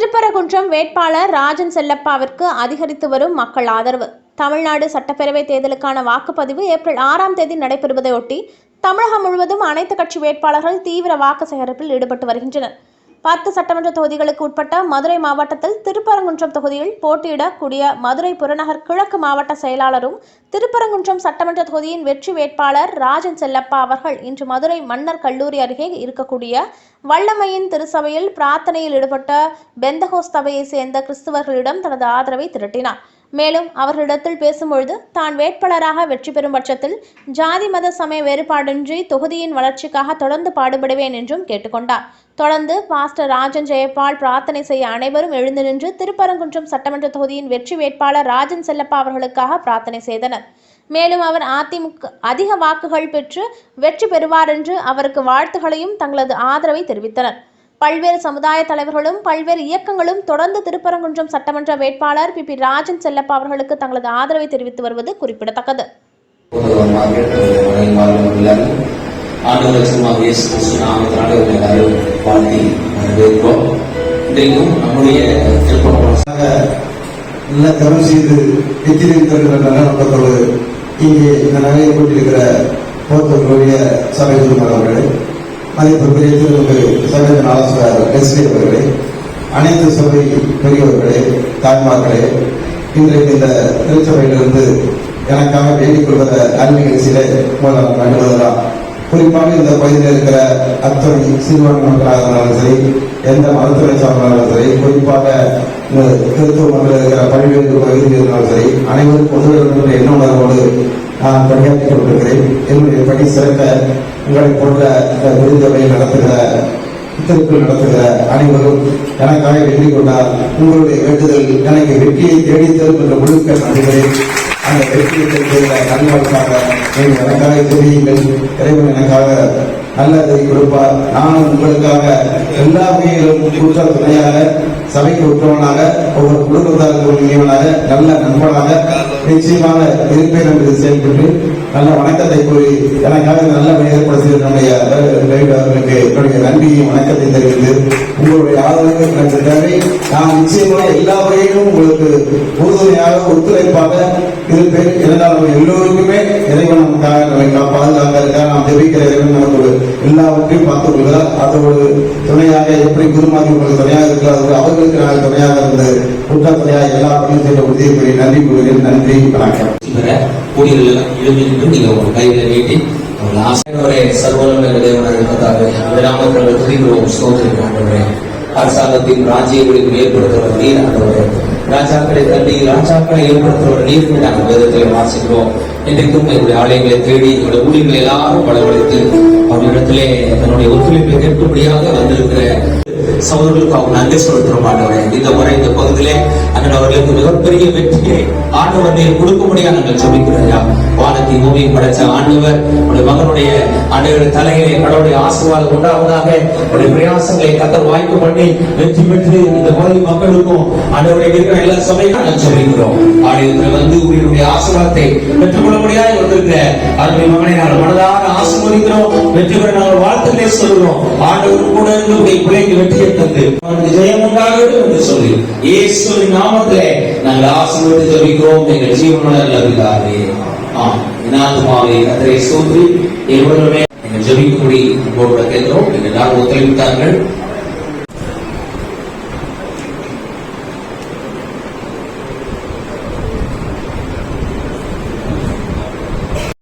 திருப்பரங்குன்றம் வேட்பாளர் ராஜன் செல்லப்பாவிற்கு அதிகரித்து வரும் மக்கள் ஆதரவு. தமிழ்நாடு சட்டப்பேரவை தேர்தலுக்கான வாக்குப்பதிவு ஏப்ரல் ஆறாம் தேதி நடைபெறுவதையொட்டி தமிழகம் முழுவதும் அனைத்து கட்சி வேட்பாளர்கள் தீவிர வாக்கு சேகரிப்பில் ஈடுபட்டு வருகின்றனர். பத்து சட்டமன்ற தொகுதிகளுக்கு உட்பட்ட மதுரை மாவட்டத்தில் திருப்பரங்குன்றம் தொகுதியில் போட்டியிடக்கூடிய மதுரை புறநகர் கிழக்கு மாவட்ட செயலாளரும் திருப்பரங்குன்றம் சட்டமன்ற தொகுதியின் வெற்றி வேட்பாளர் ராஜன் செல்லப்பா அவர்கள் இன்று மதுரை மன்னர் கல்லூரி அருகே இருக்கக்கூடிய வல்லமையின் திருசபையில் பிரார்த்தனையில் ஈடுபட்ட பெந்தகோஸ் சபையை சேர்ந்த கிறிஸ்துவர்களிடம் தனது ஆதரவை திரட்டினார். மேலும் அவர்களிடத்தில் பேசும்பொழுது தான் வேட்பாளராக வெற்றி பெறும் பட்சத்தில் ஜாதி மத சமய வேறுபாடின்றி தொகுதியின் வளர்ச்சிக்காக தொடர்ந்து பாடுபடுவேன் என்றும் கேட்டுக்கொண்டார். தொடர்ந்து பாஸ்டர் ராஜன் ஜெயபால் பிரார்த்தனை செய்ய அனைவரும் எழுந்து நின்று திருப்பரங்குன்றம் சட்டமன்ற தொகுதியின் வெற்றி வேட்பாளர் ராஜன் செல்லப்பா அவர்களுக்காக பிரார்த்தனை செய்தனர். மேலும் அவர் அதிமுக அதிக வாக்குகள் பெற்று வெற்றி பெறுவார் என்று அவருக்கு வாழ்த்துகளையும் தங்களது ஆதரவை தெரிவித்தனர். பல்வேறு சமுதாய தலைவர்களும் பல்வேறு இயக்கங்களும் தொடர்ந்து திருப்பரங்குன்றம் சட்டமன்ற வேட்பாளர் பி பி ராஜன் செல்லப்பா அவர்களுக்கு தங்களது ஆதரவை தெரிவித்து வருவது குறிப்பிடத்தக்கது நல்ல செய்து நல்ல இங்கே இந்த நகையை கொண்டிருக்கிற போத்தவர்களுடைய சபை குருமார் அவர்களே அதே போல் திருமண ஆலோசகர் அவர்களே அனைத்து சபை பெரியவர்களே தாய்மார்களே இன்றைக்கு இந்த திருச்சபையிலிருந்து எனக்காக வேண்டிக் கொள்வத அறிவிகள் நிகழ்ச்சியிலே முதல் குறிப்பாக இந்த பகுதியில் இருக்கிற அத்துறை சிறுவன் மக்களாக இருந்தாலும் சரி எந்த மருத்துவ சார்ந்தாலும் சரி குறிப்பாக இந்த கிறிஸ்துவ மக்கள் இருக்கிற பல்வேறு பகுதியில் இருந்தாலும் சரி அனைவரும் பொதுவென்ற எண்ண உணர்வோடு நான் பணியாற்றிக் கொண்டிருக்கிறேன். என்னுடைய பணி சிறக்க இவரை போன்ற இந்த விருந்தவை நடத்துகிற திருக்குள் நடத்துகிற அனைவரும் எனக்காக வெற்றி கொண்டார் உங்களுடைய வேண்டுதல் எனக்கு வெற்றியை தேடித் தரும் என்ற முழுக்க நம்புகிறேன் அந்த வெற்றியை தேடுகிற நல்வாழ்க்காக நீங்கள் எனக்காக தெரியுங்கள். இறைவன் எனக்காக நல்லதை கொடுப்பார். நானும் உங்களுக்காக எல்லா வகையிலும் குற்ற துணையாக சபைக்கு உற்றவனாக ஒவ்வொரு குடும்பத்தாருக்கு உண்மையவனாக நல்ல நண்பனாக நிச்சயமாக இருப்பேன் என்று செயல்பட்டு நல்ல வணக்கத்தை கூறி எனக்காக நல்ல பணி ஏற்படுத்திய நம்முடைய அவர்களுக்கு என்னுடைய நன்றியும் வணக்கத்தை தெரிவித்து உங்களுடைய ஆதரவு எனக்கு தேவை. நான் நிச்சயமாக எல்லா வகையிலும் உங்களுக்கு உறுதுணையாக ஒத்துழைப்பாக இருப்பேன். இதனால் நம்ம எல்லோருக்குமே இறைவன் நமக்காக நம்மை பாதுகாக்க இருக்க நாம் தெரிவிக்கிற இறைவன் நமக்கு எல்லாவற்றையும் பார்த்துள்ளார் அதோடு துணையாக எப்படி குருமாதி உங்களுக்கு துணையாக இருக்கிறார்கள் அவர்களுக்கு நாங்கள் துணையாக இருந்து குற்ற துணையாக எல்லா பணியும் செய்த உதவி கூறி நன்றி கூறுகிறேன். நன்றி வணக்கம். பெற ஊழியர்கள் எல்லாம் எழுதி நின்று நீங்க உங்க கையில நீட்டி உங்கள் ஆசையோரே சர்வலமே தேவனாக இருப்பதாக இந்த துதிக்கிறோம் ஸ்தோத்திரிக்கிறோம் அரசாங்கத்தின் ராஜ்யங்களில் ஏற்படுத்துகிற நீர் ஆண்டவரே ராஜாக்களை தள்ளி ராஜாக்களை ஏற்படுத்துகிற நீர் நாங்கள் வேதத்தில் வாசிக்கிறோம். இன்றைக்கும் எங்களுடைய ஆலயங்களை தேடி எங்களுடைய ஊழியர்களை எல்லாரும் பலவழித்து அவர்களிடத்திலே தன்னுடைய ஒத்துழைப்பை கேட்கும்படியாக வந்திருக்கிற சகோதரர்களுக்கு அவங்க நன்றி செலுத்துறோம் ஆண்டவரே. இந்த முறை இந்த பகுதியிலே அண்ணன் அவர்களுக்கு மிகப்பெரிய வெற்றியை ஆண்டவர் நீர் கொடுக்கும்படியாக நாங்கள் சொல்லிக்கிறோம் வானத்தை பூமியை படைச்ச ஆண்டவர் உடைய மகனுடைய ஆண்டவருடைய தலையிலே கடவுளுடைய ஆசீர்வாதம் உண்டாவதாக உடைய பிரயாசங்களை கத்தர் வாய்ப்பு பண்ணி வெற்றி பெற்று இந்த பகுதி மக்களுக்கும் ஆண்டவருடைய இருக்கிற எல்லா சபையும் நாங்கள் சொல்லிக்கிறோம் ஆலயத்தில் வந்து உங்களுடைய ஆசீர்வாதத்தை பெற்றுக்கொள்ளும்படியாக வந்திருக்கிற அருமை மகனை நாங்கள் மனதார ஆசீர்வதிக்கிறோம். வெற்றி பெற நாங்கள் வாழ்த்துக்களை சொல்கிறோம் ஆண்டவர் கூட உங்களுடைய பிள்ளைக்கு வெற்றியை தந்து உனக்கு ஜெயம் உண்டாகட்டும் என்று சொல்லி இயேசுவின் நாமத்திலே நாங்கள் ஆசீர்வதித்து ஜபிக்கிறோம் எங்கள் ஜீவனுள்ள நல்ல ஆம் இனாத்துமாவை கத்தரை சோற்றி எவ்வளவுமே எங்கள் ஜபிக்கும்படி உங்களோட கேட்கிறோம். நீங்கள் எல்லாரும் ஒத்துழைத்தார்கள்